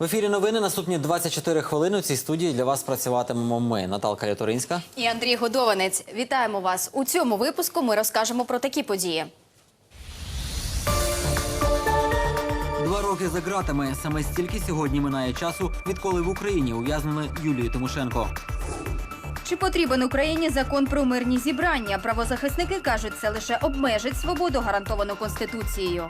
В ефірі новини наступні 24 хвилини. У цій студії для вас працюватимемо ми, Наталка Яторинська. І Андрій Годованець. Вітаємо вас. У цьому випуску ми розкажемо про такі події. Два роки за ґратами. Саме стільки сьогодні минає часу, відколи в Україні ув'язнили Юлію Тимошенко. Чи потрібен Україні закон про мирні зібрання? Правозахисники кажуть, це лише обмежить свободу, гарантовану конституцією.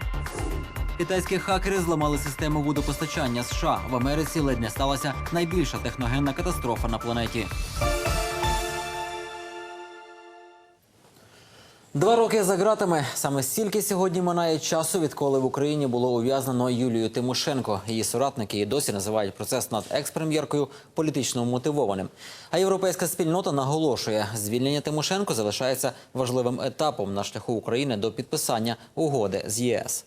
Китайські хакери зламали систему водопостачання США. В Америці ледь не сталася найбільша техногенна катастрофа на планеті. Два роки за ґратами. Саме стільки сьогодні минає часу, відколи в Україні було ув'язнено Юлію Тимошенко. Її соратники і досі називають процес над екс-прем'єркою політично мотивованим. А європейська спільнота наголошує, звільнення Тимошенко залишається важливим етапом на шляху України до підписання угоди з ЄС.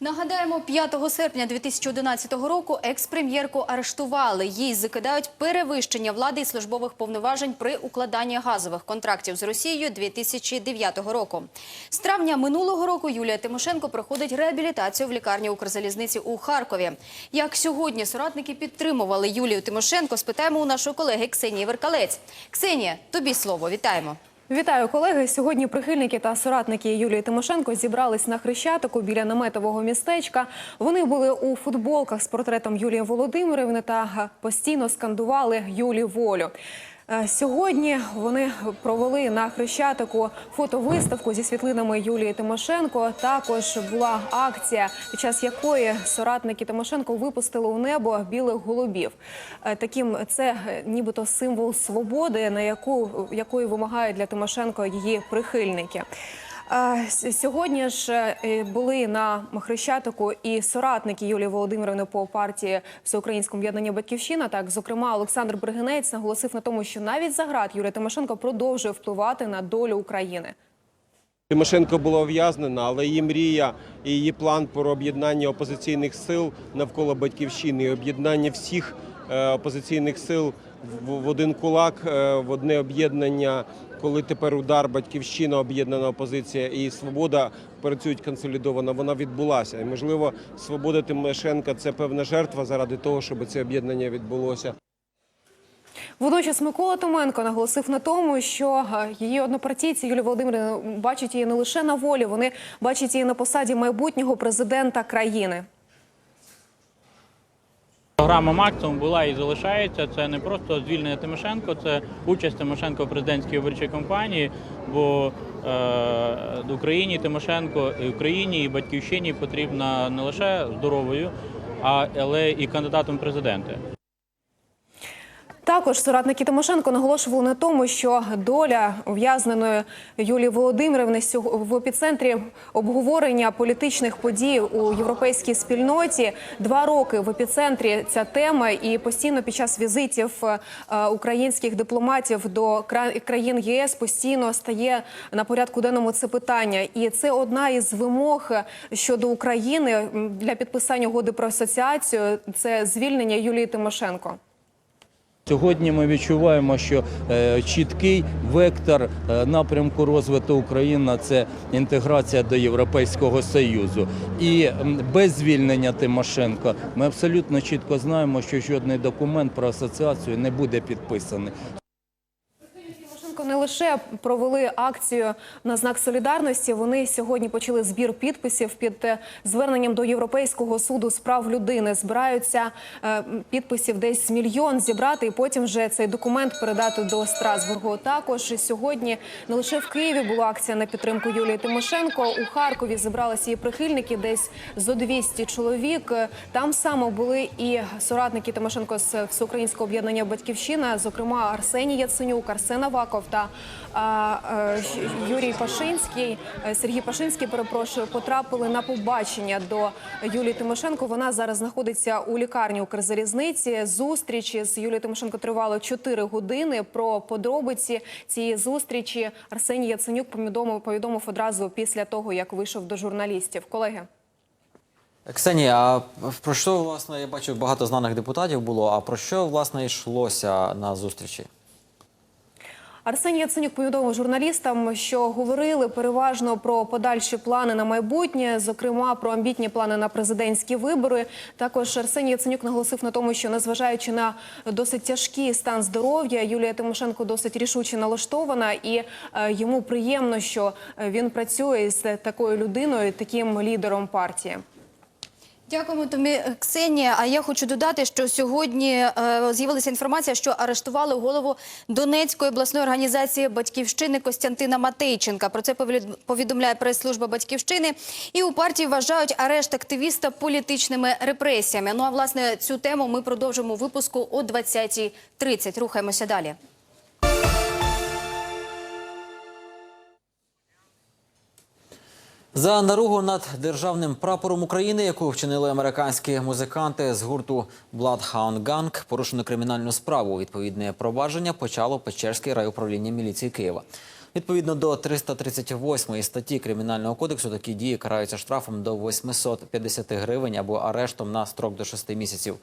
Нагадаємо, 5 серпня 2011 року екс-прем'єрку арештували. Їй закидають перевищення влади і службових повноважень при укладанні газових контрактів з Росією 2009 року. З травня минулого року Юлія Тимошенко проходить реабілітацію в лікарні Укрзалізниці у Харкові. Як сьогодні соратники підтримували Юлію Тимошенко, спитаємо у нашої колеги Ксенії Веркалець. Ксенія, тобі слово. Вітаємо. Вітаю, колеги. Сьогодні прихильники та соратники Юлії Тимошенко зібрались на Хрещатику біля наметового містечка. Вони були у футболках з портретом Юлії Володимирівни та постійно скандували Юлі волю. Е, Сьогодні вони провели на Хрещатику фотовиставку зі світлинами Юлії Тимошенко. Також була акція, під час якої соратники Тимошенко випустили у небо білих голубів. Е, Таким це е, нібито символ свободи, на яку якої вимагають для Тимошенко її прихильники. Сьогодні ж е, були на Хрещатику і соратники Юлії Володимирівни по партії Всеукраїнському об'єднання Батьківщина. Так, зокрема, Олександр Бригинець наголосив на тому, що навіть за град Юлія Тимошенко продовжує впливати на долю України. Тимошенко була ув'язнена, але її мрія і її план про об'єднання опозиційних сил навколо батьківщини, і об'єднання всіх е, опозиційних сил в в один кулак, е, в одне об'єднання, коли тепер удар батьківщина, об'єднана опозиція і свобода працюють консолідовано. Вона відбулася. І можливо, свобода Тимошенка це певна жертва заради того, щоб це об'єднання відбулося. Водночас Микола Томенко наголосив на тому, що е, її однопартійці Юлія Володимирівна бачать її не лише на волі, вони бачать її на посаді майбутнього президента країни. Програма максимум була і залишається. Це не просто звільнення Тимошенко, це участь Тимошенко в президентській виборчій кампанії. Бо е, Україні Тимошенко і Україні і батьківщині потрібна не лише здоровою, а але і кандидатом в президенти. Також соратники Тимошенко наголошували на тому, що доля ув'язненої Юлії Володимирівни в епіцентрі обговорення політичних подій у європейській спільноті. Два роки в епіцентрі ця тема, і постійно під час візитів е, українських дипломатів до країн ЄС постійно стає на порядку денному це питання. І це одна із вимог щодо України для підписання угоди про асоціацію. Це звільнення Юлії Тимошенко. Сьогодні ми відчуваємо, що е, чіткий вектор е, напрямку розвитку України це інтеграція до Європейського Союзу. І без звільнення Тимошенко ми абсолютно чітко знаємо, що жодний документ про асоціацію не буде підписаний. Лише провели акцію на знак солідарності. Вони сьогодні почали збір підписів під е, зверненням до Європейського суду з прав людини. Збираються е, підписів десь мільйон зібрати, і потім вже цей документ передати до Страсбургу. Також сьогодні не лише в Києві була акція на підтримку Юлії Тимошенко. У Харкові зібралися її прихильники, десь зо 200 чоловік. Там само були і соратники Тимошенко з всеукраїнського об'єднання Батьківщина, зокрема Арсеній Яценюк, Арсен Аваков та Юрій Пашинський, е, Сергій Пашинський, перепрошую, потрапили на побачення до Юлії Тимошенко. Вона зараз знаходиться у лікарні Укрзалізниці. Зустріч з Юлією Тимошенко тривало 4 години. Про подробиці цієї зустрічі Арсеній Яценюк повідомив, одразу після того, як вийшов до журналістів. Колеги. Ксенія, а про що власне я бачу багато знаних депутатів було? А про що власне йшлося на зустрічі? Арсеній Яценюк повідомив журналістам, що говорили переважно про подальші плани на майбутнє, зокрема про амбітні плани на президентські вибори. Також Арсеній Яценюк наголосив на тому, що незважаючи на досить тяжкий стан здоров'я, Юлія Тимошенко досить рішуче налаштована, і е, йому приємно, що е, він працює з такою людиною, таким лідером партії. Дякуємо тобі, Ксенія. А я хочу додати, що сьогодні е, з'явилася інформація, що арештували голову Донецької обласної організації батьківщини Костянтина Матейченка. Про це повід- повідомляє прес-служба батьківщини. І у партії вважають арешт активіста політичними репресіями. Ну а власне цю тему ми продовжимо випуску о 20.30. Рухаємося далі. За наругу над державним прапором України, яку вчинили американські музиканти з гурту Bloodhound Gang, порушено кримінальну справу. Відповідне провадження почало Печерське райуправління міліції Києва. Відповідно до 338 статті Кримінального кодексу, такі дії караються штрафом до 850 гривень або арештом на строк до 6 місяців.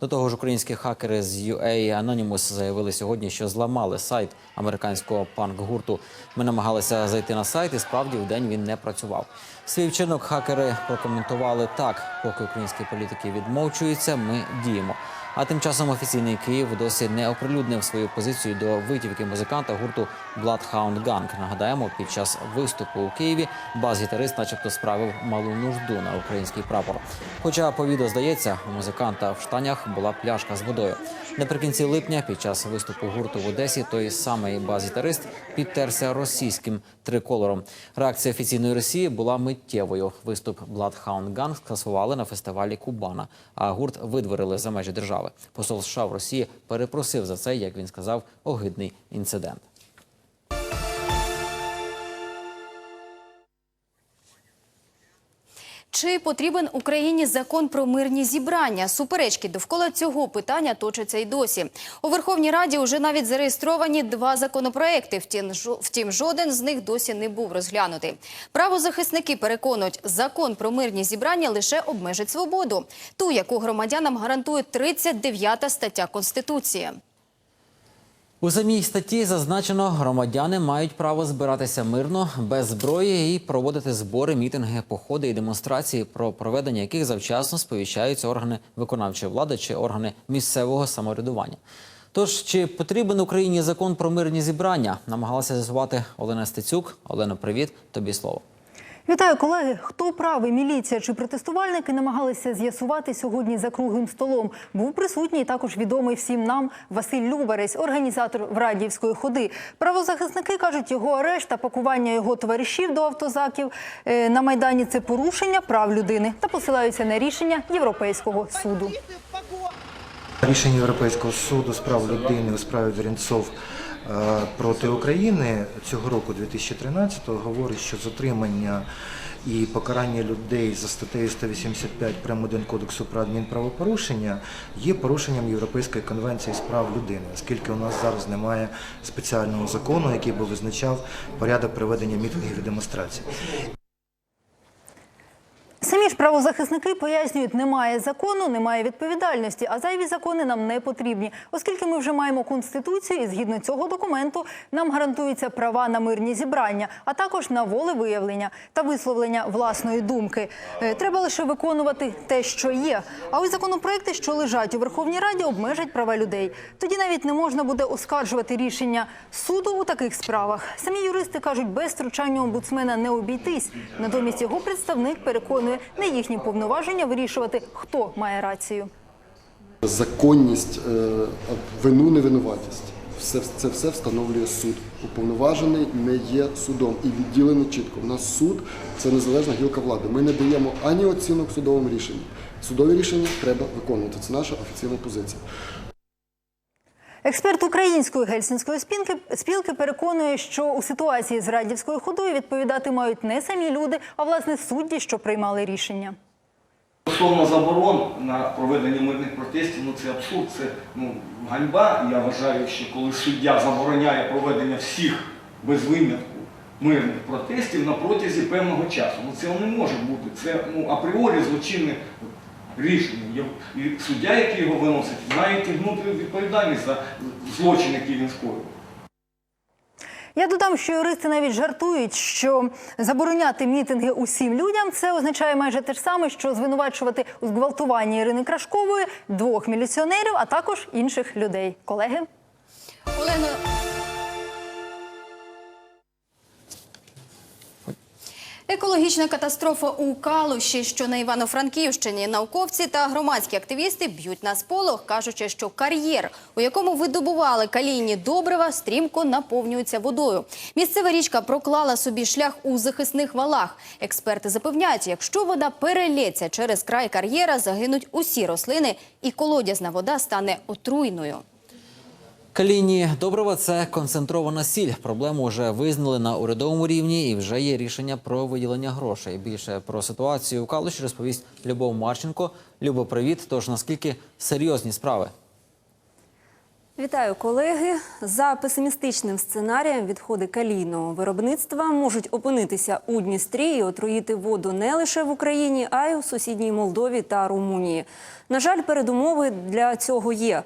До того ж, українські хакери з UA Anonymous заявили сьогодні, що зламали сайт американського панк-гурту. Ми намагалися зайти на сайт, і справді в день він не працював. Свій вчинок хакери прокоментували так: поки українські політики відмовчуються, ми діємо. А тим часом офіційний Київ досі не оприлюднив свою позицію до витівки музиканта гурту Bloodhound Gang. Нагадаємо, під час виступу у Києві бас-гітарист, начебто, справив малу нужду на український прапор. Хоча по відео здається, у музиканта в штанях була пляшка з водою. Наприкінці липня, під час виступу гурту в Одесі, той самий бас-гітарист підтерся російським триколором. Реакція офіційної Росії була миттєвою. Виступ Bloodhound Gang скасували на фестивалі Кубана, а гурт видворили за межі держави. Посол США в Росії перепросив за це, як він сказав, огидний інцидент. Чи потрібен Україні закон про мирні зібрання? Суперечки довкола цього питання точаться й досі. У Верховній Раді вже навіть зареєстровані два законопроекти. Втім, жоден з них досі не був розглянутий. Правозахисники переконують, закон про мирні зібрання лише обмежить свободу, ту, яку громадянам гарантує 39 стаття Конституції. У самій статті зазначено, громадяни мають право збиратися мирно, без зброї і проводити збори, мітинги, походи і демонстрації, про проведення яких завчасно сповіщаються органи виконавчої влади чи органи місцевого самоврядування. Тож, чи потрібен Україні закон про мирні зібрання? Намагалася з'ясувати Олена Стецюк. Олена, привіт, тобі слово. Вітаю, колеги. Хто правий, міліція чи протестувальники намагалися з'ясувати сьогодні за круглим столом. Був присутній також відомий всім нам Василь Любарець, організатор Врадіївської ходи. Правозахисники кажуть, його арешт та пакування його товаришів до автозаків е, на майдані це порушення прав людини та посилаються на рішення Європейського суду. Рішення Європейського суду з прав людини у справі Вірінцов е, проти України цього року, 2013-го, говорить, що затримання і покарання людей за статтею 185 прим. 1 Кодексу про адмінправопорушення є порушенням Європейської конвенції з прав людини, оскільки у нас зараз немає спеціального закону, який би визначав порядок проведення мітингів і демонстрацій. Самі ж правозахисники пояснюють, немає закону, немає відповідальності, а зайві закони нам не потрібні, оскільки ми вже маємо конституцію, і згідно цього документу нам гарантуються права на мирні зібрання, а також на волевиявлення та висловлення власної думки. Е, Треба лише виконувати те, що є. А ось законопроекти, що лежать у Верховній Раді, обмежать права людей. Тоді навіть не можна буде оскаржувати рішення суду у таких справах. Самі юристи кажуть, без втручання омбудсмена не обійтись. Натомість його представник переконує не їхні повноваження вирішувати, хто має рацію. законність, е, вину, невинуватість. Все, це все встановлює суд. Уповноважений не є судом і відділений чітко. У нас суд це незалежна гілка влади. Ми не даємо ані оцінок судовим рішенням. Судові рішення треба виконувати. Це наша офіційна позиція. Експерт української гельсінської спілки, спілки переконує, що у ситуації з радівською ходою відповідати мають не самі люди, а власне судді, що приймали рішення. Стосовно заборон на проведення мирних протестів, ну це абсурд, це ну, ганьба. Я вважаю, що коли суддя забороняє проведення всіх без винятку мирних протестів на протязі певного часу. Ну це не може бути. Це ну, апріорі злочинне рішення. І суддя, який його виносить, має тягнути відповідальність за злочин, який він скоїв. Я додам, що юристи навіть жартують, що забороняти мітинги усім людям це означає майже те ж саме, що звинувачувати у зґвалтуванні Ірини Крашкової двох міліціонерів, а також інших людей. Колеги. Олено. Екологічна катастрофа у Калуші, що на Івано-Франківщині. Науковці та громадські активісти б'ють на сполох, кажучи, що кар'єр, у якому видобували калійні добрива, стрімко наповнюється водою. Місцева річка проклала собі шлях у захисних валах. Експерти запевняють, якщо вода перелється через край кар'єра, загинуть усі рослини, і колодязна вода стане отруйною. Калійні добрива це концентрована сіль. Проблему вже визнали на урядовому рівні і вже є рішення про виділення грошей. Більше про ситуацію у Калуші розповість Любов Марченко. Любо, привіт. Тож наскільки серйозні справи? Вітаю, колеги. За песимістичним сценарієм відходи калійного виробництва можуть опинитися у Дністрі і отруїти воду не лише в Україні, а й у сусідній Молдові та Румунії. На жаль, передумови для цього є.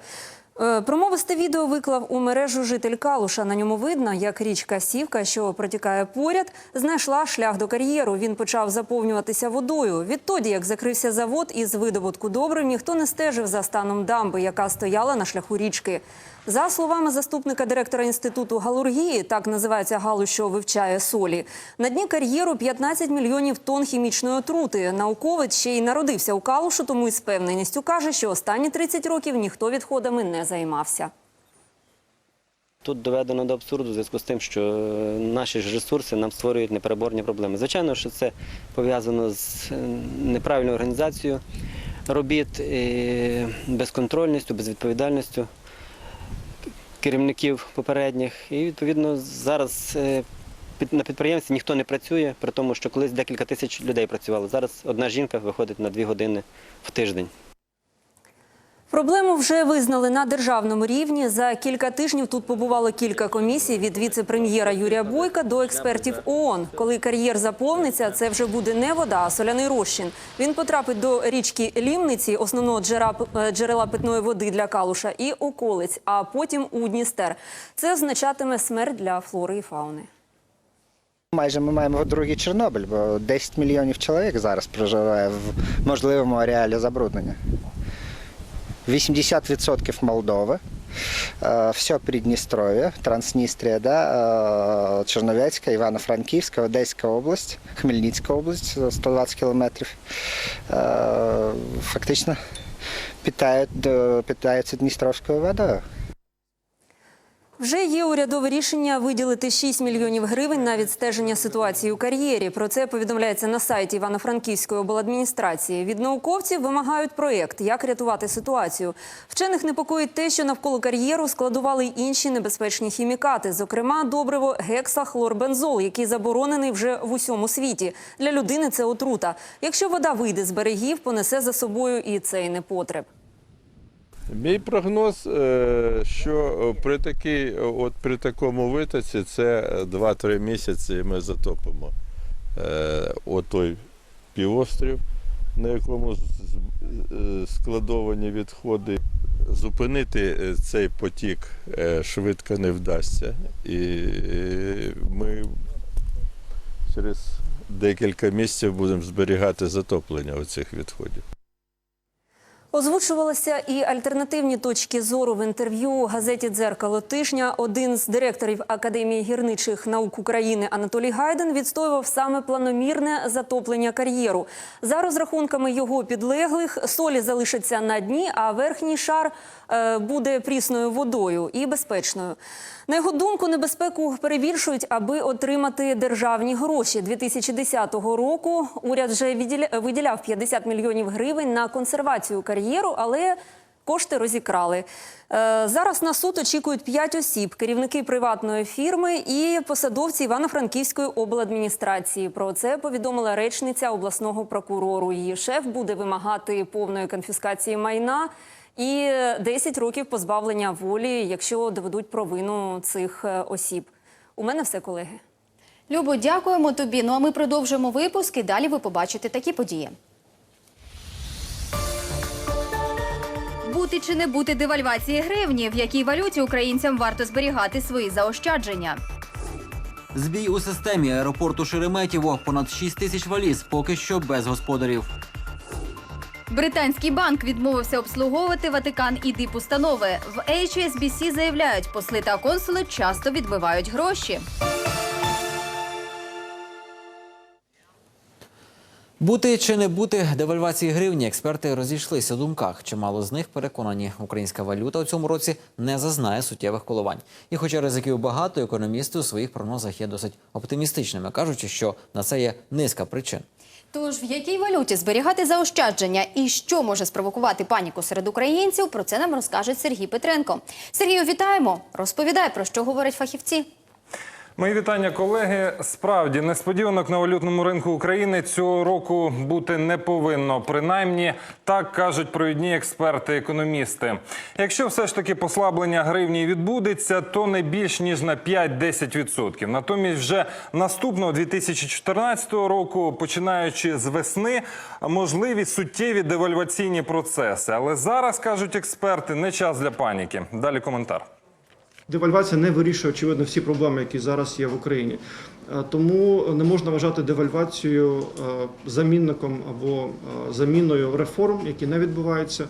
Е, Промовисте відео виклав у мережу житель Калуша. На ньому видно, як річка Сівка, що протікає поряд, знайшла шлях до кар'єру. Він почав заповнюватися водою. Відтоді, як закрився завод із видобутку добрив, ніхто не стежив за станом дамби, яка стояла на шляху річки. За словами заступника директора інституту галургії, так називається галузь, що вивчає солі, на дні кар'єру 15 мільйонів тонн хімічної отрути. Науковець ще й народився у Калушу, тому із впевненістю каже, що останні 30 років ніхто відходами не займався. Тут доведено до абсурду в зв'язку з тим, що е, наші ж ресурси нам створюють непереборні проблеми. Звичайно, що це пов'язано з е, неправильною організацією робіт, безконтрольністю, безвідповідальністю керівників попередніх. І відповідно зараз е, на підприємстві ніхто не працює, при тому, що колись декілька тисяч людей працювало. Зараз одна жінка виходить на дві години в тиждень. Проблему вже визнали на державному рівні. За кілька тижнів тут побувало кілька комісій від віце-прем'єра Юрія Бойка до експертів ООН. Коли кар'єр заповниться, це вже буде не вода, а соляний розчин. Він потрапить до річки Лімниці, основного е, джерела питної води для Калуша, і околиць, а потім у Дністер. Це означатиме смерть для флори і фауни. Майже ми маємо другий Чорнобиль, бо 10 мільйонів чоловік зараз проживає в можливому ареалі забруднення. 80% Молдови, е, все Придністров'я, Трансністрія, да, е, Черновецька, Івано-Франківська, Одеська область, Хмельницька область, 120 кілометрів. Е, Фактично питають, питаються Дністровською водою. Вже є урядове рішення виділити 6 мільйонів гривень на відстеження ситуації у кар'єрі. Про це повідомляється на сайті Івано-Франківської обладміністрації. Від науковців вимагають проєкт, як рятувати ситуацію. Вчених непокоїть те, що навколо кар'єру складували й інші небезпечні хімікати, зокрема добриво гексахлорбензол, який заборонений вже в усьому світі. Для людини це отрута. Якщо вода вийде з берегів, понесе за собою і цей непотреб. Мій прогноз, е, що е, при такій, е, от при такому витоці це 2-3 місяці ми затопимо отой півострів, на якому складовані відходи. Зупинити цей потік швидко не вдасться. І ми через декілька місяців будемо зберігати затоплення оцих відходів. Озвучувалися і альтернативні точки зору в інтерв'ю газеті Дзеркало тижня. Один з директорів Академії гірничих наук України Анатолій Гайден відстоював саме планомірне затоплення кар'єру. За розрахунками його підлеглих, солі залишаться на дні, а верхній шар е, буде прісною водою і безпечною. На його думку, небезпеку перебільшують, аби отримати державні гроші. 2010 року уряд вже виділяв 50 мільйонів гривень на консервацію кар'єру, але кошти розікрали. Е, Зараз на суд очікують 5 осіб: керівники приватної фірми і посадовці Івано-Франківської обладміністрації. Про це повідомила речниця обласного прокурору. Її шеф буде вимагати повної конфіскації майна і 10 років позбавлення волі, якщо доведуть провину цих е, осіб. У мене все, колеги. Любо, дякуємо тобі. Ну а ми продовжуємо випуск і далі ви побачите такі події. Бути чи не бути девальвації гривні, в якій валюті українцям варто зберігати свої заощадження. Збій у системі аеропорту Шереметєво. Понад 6 тисяч валіз, поки що без господарів. Британський банк відмовився обслуговувати Ватикан і дипустанови. В HSBC заявляють, посли та консули часто відбивають гроші. Бути чи не бути девальвації гривні, експерти розійшлися у думках. Чимало з них переконані, українська валюта у цьому році не зазнає суттєвих коливань. І хоча ризиків багато, економісти у своїх прогнозах є досить оптимістичними, кажучи, що на це є низка причин. Тож в якій валюті зберігати заощадження і що може спровокувати паніку серед українців? Про це нам розкаже Сергій Петренко. Сергію, вітаємо! Розповідай про що говорять фахівці. Мої вітання, колеги. Справді несподіванок на валютному ринку України цього року бути не повинно. Принаймні так кажуть провідні експерти-економісти. Якщо все ж таки послаблення гривні відбудеться, то не більш ніж на 5-10%. Натомість, вже наступного 2014 року, починаючи з весни, можливі суттєві девальваційні процеси. Але зараз кажуть експерти, не час для паніки. Далі коментар. Девальвація не вирішує, очевидно, всі проблеми, які зараз є в Україні. Е, Тому не можна вважати девальвацію е, замінником або е, заміною реформ, які не відбуваються.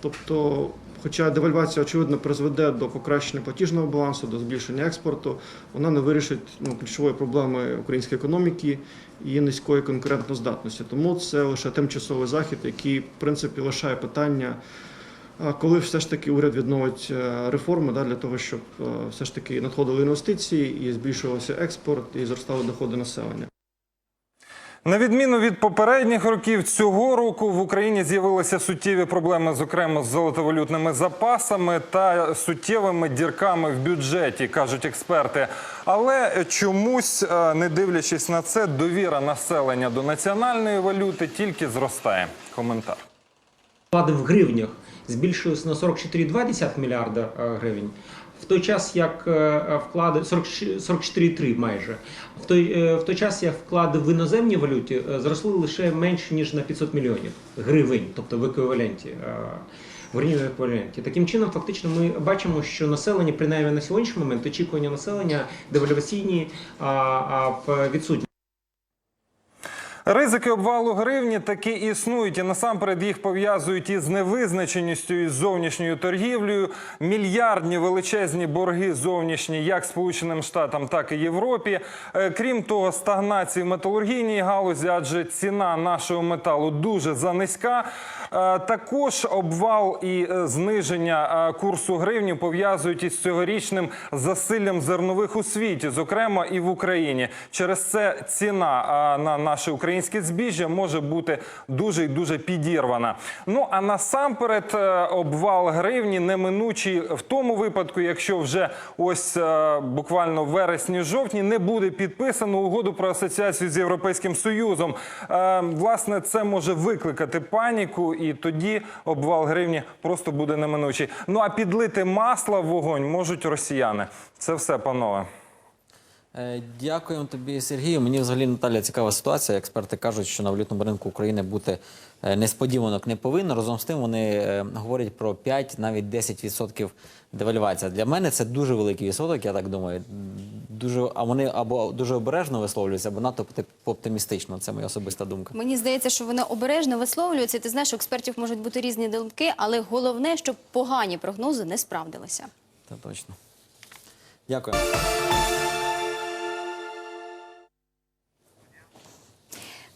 Тобто, хоча девальвація, очевидно, призведе до покращення платіжного балансу, до збільшення експорту, вона не вирішить ну, ключової проблеми української економіки і низької конкурентноздатності. Тому це лише тимчасовий захід, який, в принципі, лишає питання. Коли все ж таки уряд відновить е, реформи да, для того, щоб е, все ж таки надходили інвестиції і збільшувався експорт і зростали доходи населення. На відміну від попередніх років, цього року в Україні з'явилися суттєві проблеми, зокрема з золотовалютними запасами та суттєвими дірками в бюджеті, кажуть експерти. Але чомусь, е, не дивлячись на це, довіра населення до національної валюти тільки зростає. Коментар. Вклади в гривнях збільшилися на 44,2 мільярда е, гривень. В той час як е, вклади 44,3 майже. В той, е, в той час як вклади в іноземній валюті е, зросли лише менше ніж на 500 мільйонів гривень, тобто в еквіваленті. е, В еквіваленті. Таким чином, фактично, ми бачимо, що населення, принаймні на сьогоднішній момент, очікування населення девальваційні а, а, відсутні. Ризики обвалу гривні таки існують, і насамперед їх пов'язують із невизначеністю із зовнішньою торгівлею. Мільярдні величезні борги зовнішні, як Сполученим Штатам, так і Європі. Е, Крім того, стагнації в металургійній галузі, адже ціна нашого металу дуже занизька. Е, Також обвал і е, зниження е, курсу гривні пов'язують із цьогорічним засиллям зернових у світі, зокрема і в Україні. Через це ціна на наше українське збіжжя може бути дуже і дуже підірвана. Ну а насамперед обвал гривні неминучий в тому випадку, якщо вже ось буквально вересні-жовтні не буде підписано угоду про асоціацію з Європейським Союзом. Власне, це може викликати паніку, і тоді обвал гривні просто буде неминучий. Ну а підлити масла в вогонь можуть росіяни. Це все, панове. Е, Дякуємо тобі, Сергію. Мені взагалі Наталя цікава ситуація. Експерти кажуть, що на валютному ринку України бути е, несподіванок не повинно. Разом з тим вони е, говорять про 5, навіть 10% девальвація. Для мене це дуже великий відсоток, я так думаю. Дуже, а вони або дуже обережно висловлюються, або надто оптим- оптимістично. Це моя особиста думка. Мені здається, що вони обережно висловлюються. Ти знаєш, у експертів можуть бути різні думки, але головне, щоб погані прогнози не справдилися. Та точно. Дякую.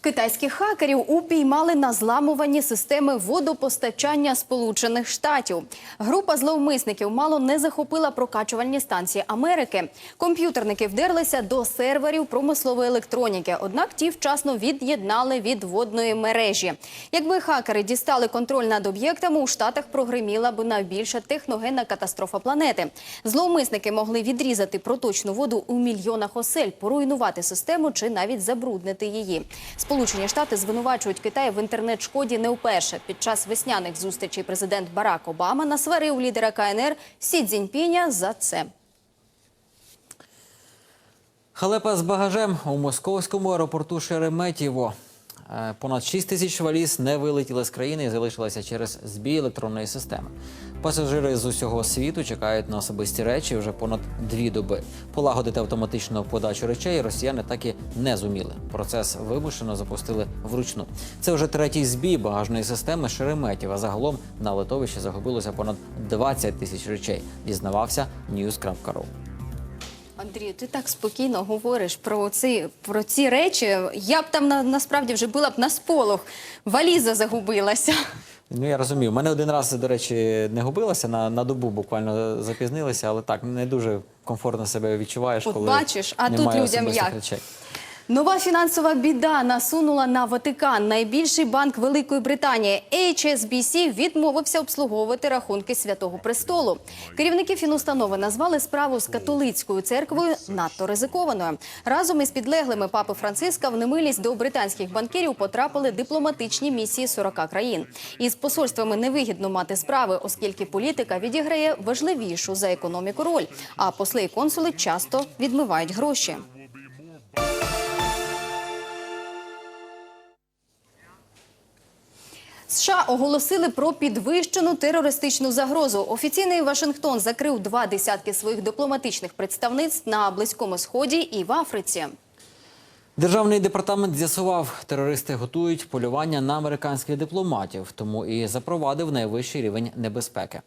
Китайських хакерів упіймали на зламуванні системи водопостачання Сполучених Штатів. Група зловмисників мало не захопила прокачувальні станції Америки. Комп'ютерники вдерлися до серверів промислової електроніки, однак ті вчасно від'єднали від водної мережі. Якби хакери дістали контроль над об'єктами, у штатах прогреміла б найбільша техногенна катастрофа планети. Зловмисники могли відрізати проточну воду у мільйонах осель, поруйнувати систему чи навіть забруднити її. Сполучені Штати звинувачують Китай в інтернет-шкоді не вперше. Під час весняних зустрічей президент Барак Обама насварив лідера КНР Сі Цзіньпіня за це. Халепа з багажем у московському аеропорту Шереметєво. Е, Понад 6 тисяч валіз не вилетіли з країни і залишилися через збій електронної системи. Пасажири з усього світу чекають на особисті речі вже понад дві доби. Полагодити автоматичну подачу речей росіяни так і не зуміли. Процес вимушено запустили вручну. Це вже третій збій багажної системи Шереметів. А загалом на литовищі загубилося понад 20 тисяч речей. Дізнавався News.ru. Андрію, ти так спокійно говориш про ці, про ці речі. Я б там на, насправді вже була б на сполох. Валіза загубилася. Ну я розумію. У мене один раз, до речі, не губилася на, на добу, буквально запізнилися, але так не дуже комфортно себе відчуваєш, От коли бачиш, а тут немає людям як? речей. Нова фінансова біда насунула на Ватикан. Найбільший банк Великої Британії HSBC відмовився обслуговувати рахунки Святого Престолу. Керівники фінустанови назвали справу з католицькою церквою надто ризикованою. Разом із підлеглими папи Франциска в немилість до британських банкірів потрапили дипломатичні місії 40 країн. Із посольствами невигідно мати справи, оскільки політика відіграє важливішу за економіку роль. А посли і консули часто відмивають гроші. США оголосили про підвищену терористичну загрозу. Офіційний Вашингтон закрив два десятки своїх дипломатичних представництв на Близькому Сході і в Африці. Державний департамент з'ясував, терористи готують полювання на американських дипломатів, тому і запровадив найвищий рівень небезпеки.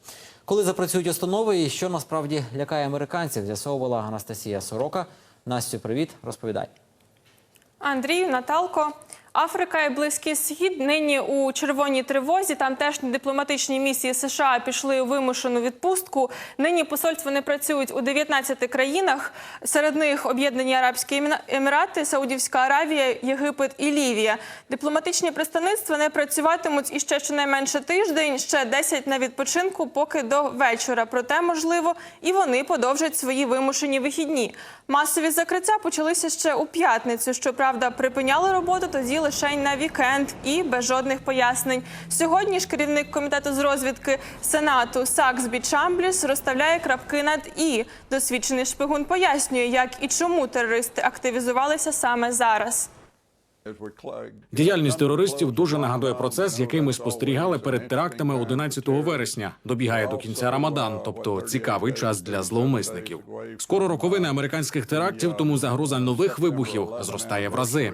Коли запрацюють установи і що насправді лякає американців, з'ясовувала Анастасія Сорока. Настю, привіт, розповідай. Андрію, Наталко. Африка і Близький Схід нині у червоній тривозі. Тамтешні дипломатичні місії США пішли у вимушену відпустку. Нині посольства не працюють у 19 країнах. Серед них Об'єднані Арабські Емірати, Саудівська Аравія, Єгипет і Лівія. Дипломатичні представництва не працюватимуть іще щонайменше тиждень, ще 10 на відпочинку, поки до вечора. Проте, можливо, і вони подовжать свої вимушені вихідні. Масові закриття почалися ще у п'ятницю. Щоправда, припиняли роботу тоді лише на вікенд і без жодних пояснень. Сьогодні ж керівник комітету з розвідки Сенату Саксбі Чамбліс розставляє крапки над і. Досвідчений шпигун пояснює, як і чому терористи активізувалися саме зараз. Діяльність терористів дуже нагадує процес, який ми спостерігали перед терактами 11 вересня. Добігає до кінця Рамадан, тобто цікавий час для зловмисників. Скоро роковини американських терактів, тому загроза нових вибухів зростає в рази.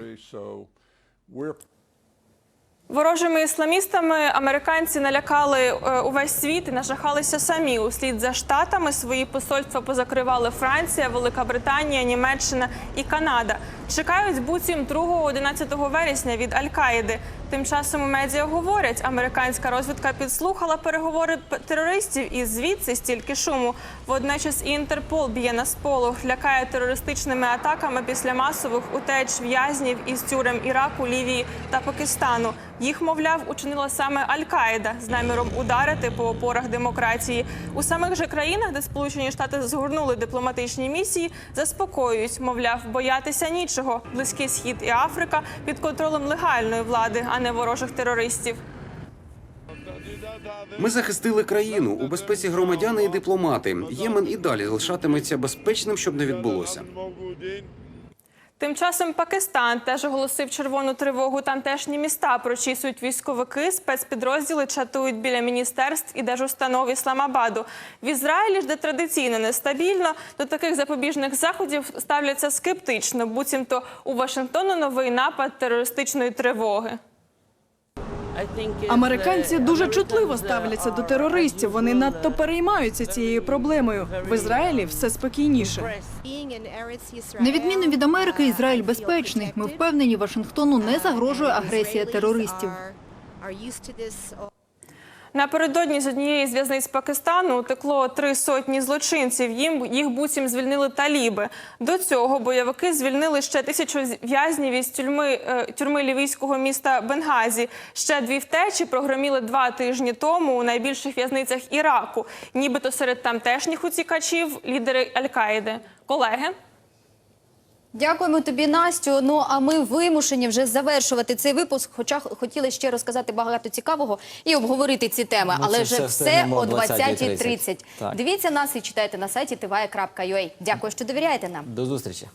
Ворожими ісламістами американці налякали е, увесь світ і нажахалися самі. Услід за штатами свої посольства позакривали Франція, Велика Британія, Німеччина і Канада. Чекають буцім 2-11 вересня від Аль-Каїди. Тим часом у медіа говорять, американська розвідка підслухала переговори терористів і звідси стільки шуму. Водночас і Інтерпол б'є на сполох, лякає терористичними атаками після масових утеч в'язнів із тюрем Іраку, Лівії та Пакистану. Їх, мовляв, учинила саме Аль-Каїда з наміром ударити по опорах демократії. У самих же країнах, де Сполучені Штати згорнули дипломатичні місії, заспокоюють, мовляв, боятися нічого. Близький схід і Африка під контролем легальної влади, а не ворожих терористів. Ми захистили країну у безпеці громадяни і дипломати. Ємен і далі залишатиметься безпечним, щоб не відбулося. Тим часом Пакистан теж оголосив червону тривогу. Тамтешні міста прочісують військовики, спецпідрозділи чатують біля міністерств і держустанов Ісламабаду. В Ізраїлі ж, де традиційно нестабільно, до таких запобіжних заходів ставляться скептично. Буцімто у Вашингтону новий напад терористичної тривоги. Американці дуже чутливо ставляться до терористів. Вони надто переймаються цією проблемою. В Ізраїлі все спокійніше. На відміну від Америки, Ізраїль безпечний. Ми впевнені, Вашингтону не загрожує агресія терористів. Напередодні з однієї з в'язниць Пакистану утекло три сотні злочинців. Їм їх буцім звільнили таліби. До цього бойовики звільнили ще тисячу в'язнів із тюрми е, тюрми лівійського міста Бенгазі. Ще дві втечі прогроміли два тижні тому у найбільших в'язницях Іраку. Нібито серед тамтешніх утікачів лідери Аль-Каїди. Колеги. Дякуємо тобі, Настю. Ну а ми вимушені вже завершувати цей випуск. Хоча хотіли ще розказати багато цікавого і обговорити ці теми, Ну, але вже все о о 20:30. 20.30. Дивіться нас і читайте на сайті tva.ua. Дякую, що довіряєте нам. До зустрічі.